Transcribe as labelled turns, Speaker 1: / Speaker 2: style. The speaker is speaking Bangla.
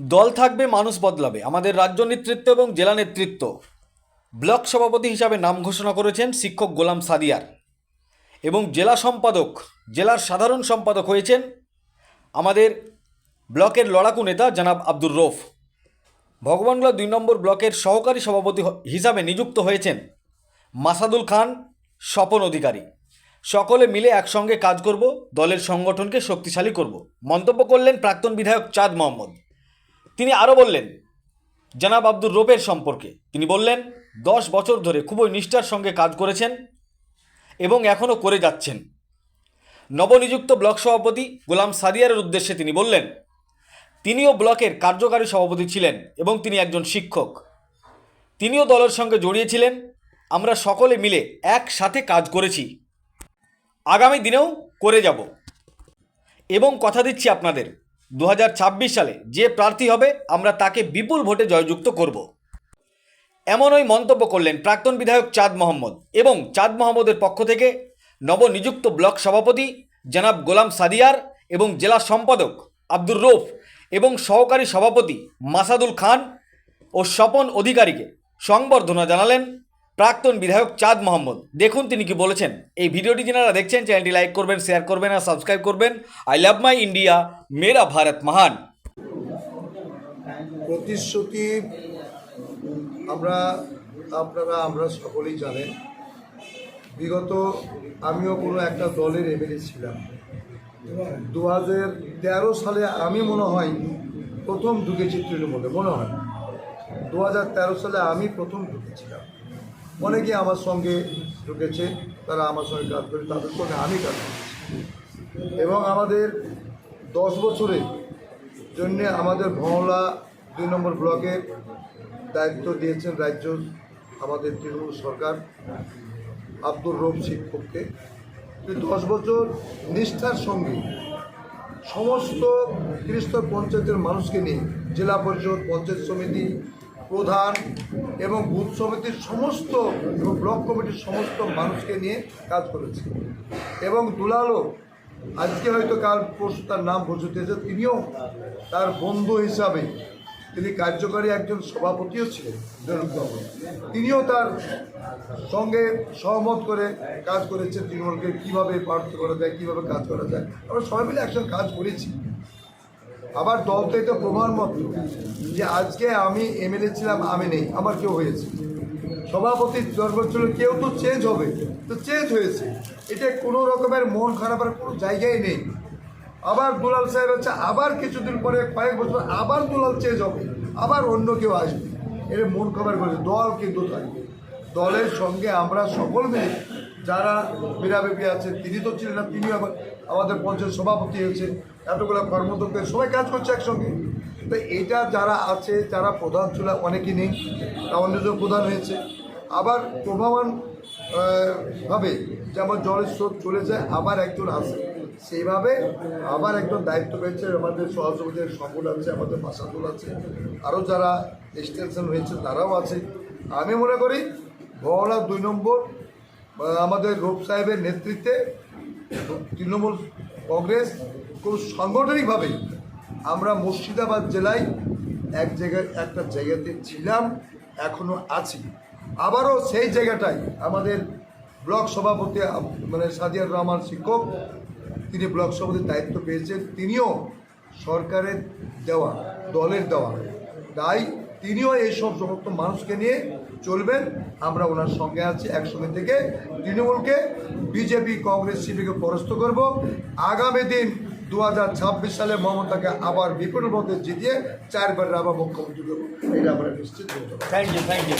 Speaker 1: দল থাকবে, মানুষ বদলাবে। আমাদের রাজ্য নেতৃত্ব এবং জেলা নেতৃত্ব। ব্লক সভাপতি হিসাবে নাম ঘোষণা করেছেন শিক্ষক গোলাম সাদিয়ার। এবং জেলা সম্পাদক, জেলার সাধারণ সম্পাদক হয়েছেন আমাদের ব্লকের লড়াকু নেতা জনাব আব্দুর রৌফ। ভগবানগোলা দুই নম্বর ব্লকের সহকারী সভাপতি হিসাবে নিযুক্ত হয়েছেন মাসাদুল খান, স্বপন অধিকারী। সকলে মিলে একসঙ্গে কাজ করব, দলের সংগঠনকে শক্তিশালী করব। মন্তব্য করলেন প্রাক্তন বিধায়ক চাঁদ মোহাম্মদ। তিনি আরও বললেন, জনাব আব্দুর রোপের সম্পর্কে। তিনি বললেন, দশ বছর ধরে খুবই নিষ্ঠার সঙ্গে কাজ করেছেন এবং এখনও করে যাচ্ছেন। নবনিযুক্ত ব্লক সভাপতি গোলাম সাদিয়ারের উদ্দেশ্যে তিনি বললেন, তিনিও ব্লকের কার্যকারী সভাপতি ছিলেন এবং তিনি একজন শিক্ষক। তিনিও দলের সঙ্গে জড়িয়েছিলেন। আমরা সকলে মিলে একসাথে কাজ করেছি। আগামী দিনেও করে যাব। এবং কথা দিচ্ছি আপনাদের। দু হাজার ছাব্বিশ সালে যে প্রার্থী হবে, আমরা তাকে বিপুল ভোটে জয়যুক্ত করব। এমনই মন্তব্য করলেন প্রাক্তন বিধায়ক চাঁদ মোহাম্মদ এবং চাঁদ মোহাম্মদের পক্ষ থেকে নবনিযুক্ত ব্লক সভাপতি জনাব গোলাম সাদিয়ার এবং জেলা সম্পাদক আব্দুর রৌফ এবং সহকারী সভাপতি মাসাদুল খান ও স্বপন অধিকারীকে সংবর্ধনা জানালেন প্রাক্তন বিধায়ক চাঁদ মোহাম্মদ। দেখুন তিনি কি বলেছেন। এই ভিডিওটি যারা দেখছেন, চ্যানেলটি লাইক করবেন, শেয়ার করবেন আর সাবস্ক্রাইব করবেন। আই লাভ মাই ইন্ডিয়া, মেরা ভারত মহান।
Speaker 2: প্রতিশ্রুতি আমরা, আপনারা, আমরা সকলেই জানেন। বিগত আমিও কোনো একটা দলের এমএলএ ছিলাম। দু তেরো সালে আমি মনে হয় প্রথম ঢুকেছি তৃণমূলে, মনে হয়। দু হাজার তেরো সালে আমি প্রথম ঢুকেছিলাম। অনেকে আমার সঙ্গে ঢুকেছে, তারা আমার সঙ্গে কাজ করে, তাদের সঙ্গে আমি কাজ করেছি। এবং আমাদের দশ বছরের জন্য আমাদের ভওলা দুই নম্বর ব্লকের দায়িত্ব দিয়েছেন রাজ্য, আমাদের তৃণমূল সরকার, আব্দুর রব শিক্ষককে। দশ বছর নিষ্ঠার সঙ্গে সমস্ত ত্রিস্তর পঞ্চায়েতের মানুষকে নিয়ে জেলা পরিষদ, পঞ্চায়েত সমিতি, প্রধান এবং বুথ সমিতির সমস্ত এবং ব্লক কমিটির সমস্ত মানুষকে নিয়ে কাজ করেছে। এবং দুলালও আজকে হয়তো কাল পরশু তার নাম ঘোষিত হয়েছে, তিনিও তার বন্ধু হিসাবে তিনি কার্যকরী একজন সভাপতিও ছিলেন তিনিও তার সঙ্গে সহমত করে কাজ করেছেন, তৃণমূলকে কীভাবে প্রার্থী করা যায়, কীভাবে কাজ করা যায়। আমরা সবাই মিলে একসঙ্গে কাজ করেছি। আবার দল তো প্রমাণ মাত্র যে আজকে আমি এমএলএ ছিলাম, আমি নেই আমার কেউ হয়েছে। সভাপতি দরবার ছিল কেউ তো চেঞ্জ হবে। তো চেঞ্জ হয়েছে। এটা কোনো রকমের মন খারাপের কোনো জায়গায় নেই। আবার দুলাল সাহেব হচ্ছে আবার কিছুদিন পরে, কয়েক বছর, আবার দুলাল চেঞ্জ হবে, আবার অন্য কেউ আসবে। এটা মন খাবার করেছে দল কিন্তু থাকবে। দলের সঙ্গে আমরা সকল মিলে, যারা মীরাবেবি আছেন তিনি তো ছিলেন না আবার আমাদের পঞ্চায়েত সভাপতি হয়েছে এতগুলো কর্মদক্ষ সবাই কাজ করছে একসঙ্গে। তো এটা যারা আছে, যারা প্রধান ছিল, অনেকেই নেই। তা অন্যজন প্রধান হয়েছে। আবার প্রভাবান ভাবে যেমন জলের স্রোত চলে যায়, আবার একজন আসে সেইভাবে আবার একজন দায়িত্ব পেয়েছে আমাদের সহযোগীদের সকল আছে, আমাদের মাসাদুল আছে। আরও যারা এক্সটেনশন হয়েছে, তারাও আছে। আমি মনে করি বহলা দুই নম্বর আমাদের রূপ সাহেবের নেতৃত্বে, তৃণমূল কংগ্রেস খুব সাংগঠনিকভাবেই আমরা মুর্শিদাবাদ জেলায় এক জায়গায়, একটা জায়গাতে ছিলাম এখনও আছি। আবারও সেই জায়গাটায় আমাদের ব্লক সভাপতি মানে সাদিয়ার রহমান শিক্ষক, তিনি ব্লক সভাপতির দায়িত্ব পেয়েছেন, তিনিও সরকারের দেওয়া, দলের দেওয়া। তাই তিনিও এইসব সমস্ত মানুষকে নিয়ে চলবেন, আমরা ওনার সঙ্গে আছি একসঙ্গে থেকে। তৃণমূলকে, বিজেপি, কংগ্রেস, সিপিকে পরাস্ত করব। আগামী দিন দু হাজার ছাব্বিশ সালে মমতাকে আবার বিপুল মতে জিতিয়ে চারবার আবার মুখ্যমন্ত্রী এটা আমরা নিশ্চিত।
Speaker 1: Thank you thank you